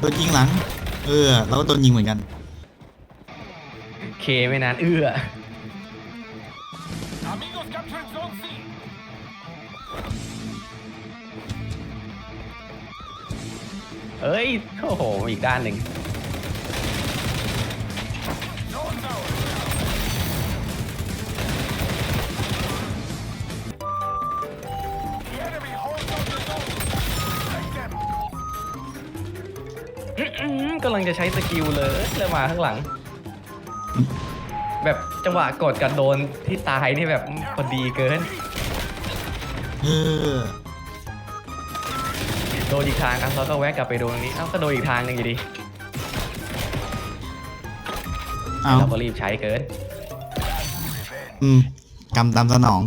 โดนยิงหลัง เออ เราก็โดนยิงเหมือนกัน เคไม่นานเอื้อ Amigos captured Zone C. เอ้ย โอ้โห อีกด้านหนึ่ง กำลังจะใช้สกิลเลยเลยมาข้างหลัง แบบจังหวะกดกับโดนที่ตายนี่แบบพอดีเกิน เออโดนอีกทางอะเราก็แวะกลับไปโดนตรงนี้เอ้าก็โดนอีกทางหนึงอยู่ดีเอาเราก็รีบใช้เกิน อืมกำตามสนอง